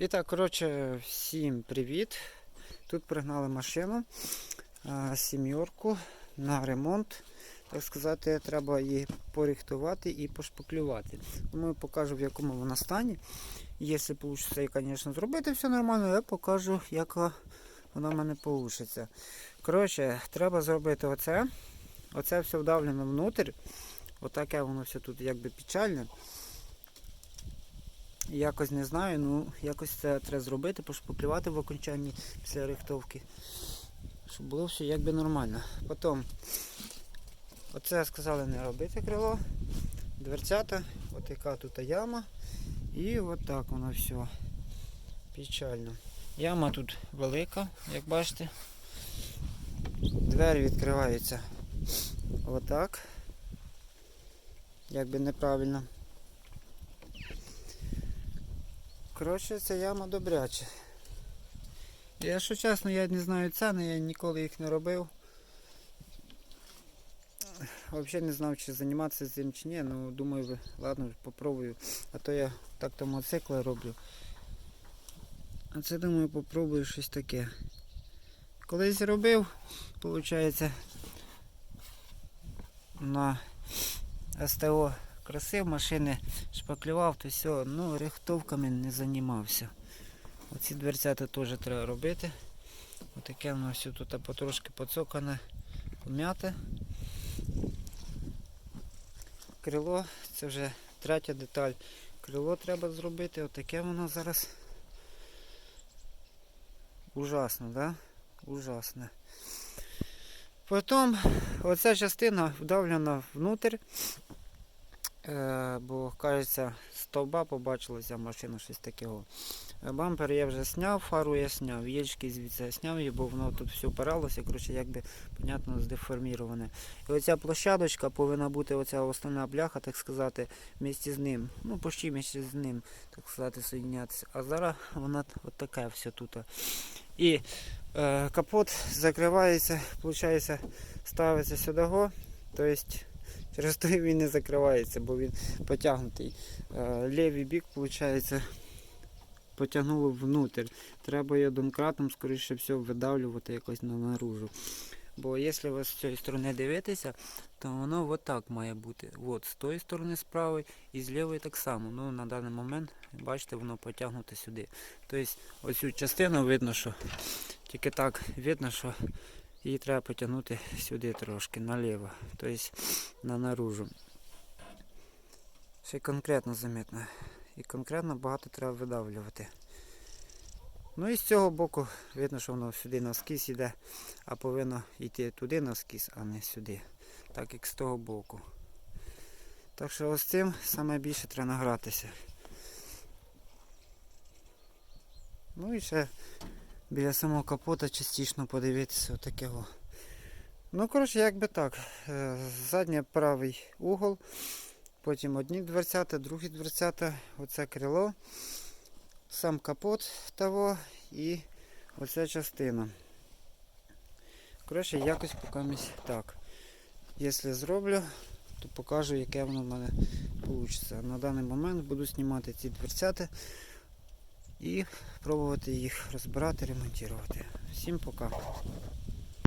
І так, коротше, всім привіт. Тут пригнали машину сім'йорку на ремонт. Так сказати, треба її порихтувати і пошпаклювати. Тому я покажу, в якому вона стані. Якщо вийде, звісно, зробити все нормально, я покажу, як вона в мене вийде. Коротше, треба зробити оце. Оце все вдавлено внутрь. Отаке воно все тут якби печальне. Якось не знаю, ну якось це треба зробити, пошпаклювати в окончанні після рихтовки. Щоб було все якби нормально. Потім оце сказали не робити крило, дверцята, от яка тут яма. І от так воно все. Печально. Яма тут велика, як бачите. Двері відкриваються отак. Якби неправильно. Коротше, ця яма добряча. Я що чесно, я не знаю ціни, я ніколи їх не робив. Взагалі не знав, чи займатися цим чи ні, ну думаю, ладно, попробую. А то я так-то мотоцикли роблю. А це думаю попробую щось таке. Колись робив, виходить, на СТО красив машини, шпаклював, то все, ну рихтовками не займався. Оці дверцята теж треба робити. Отаке воно все тут потрошки поцокане, пом'яте. Крило, це вже третя деталь. Крило треба зробити, отаке воно зараз. Ужасно, да? Ужасно. Потім оця частина вдавлена внутрь. Е, бо кажеться, стовба побачилася машина щось такого. Бампер я вже зняв, фару я зняв, єчки звідси я зняв її, бо воно тут все опиралося, коротше, якби, понятно, здеформіроване. І оця площадочка повинна бути оця основна бляха, так сказати, вместе з ним. Ну, почти вместе з ним, так сказати, соєднятися. А зараз вона от така все тут. І е, капот закривається, виходить, ставиться сюди, тобто Через то він не закривається, бо він потягнутий. Е, Лівий бік, виходить, потягнуло внутрь. Треба його домкратом, скоріше всього, видавлювати якось на наружу. Бо якщо ви з цієї сторони дивитеся, то воно отак має бути. От, з тої сторони з і з лівої так само. Ну, на даний момент, бачите, воно потягнуте сюди. Тобто оцю частину видно, що тільки так видно, що її треба потягнути сюди трошки, наліво, тобто на наружу. Ще конкретно замітно. І конкретно багато треба видавлювати. Ну і з цього боку видно, що воно сюди навскіз йде, а повинно йти туди навскіз, а не сюди. Так як з того боку. Так що ось цим саме більше треба награтися. Ну і ще біля самого капота частично подивитися отакого. Ну, коротше, як би так. Е, Задній правий угол, потім одні дверцята, другі дверцята, оце крило, сам капот того і оця частина. Коротше, якось поки так. Якщо зроблю, то покажу, яке воно в мене вийде. На даний момент буду знімати ці дверцята і пробувати їх розбирати, ремонтувати. Всім пока.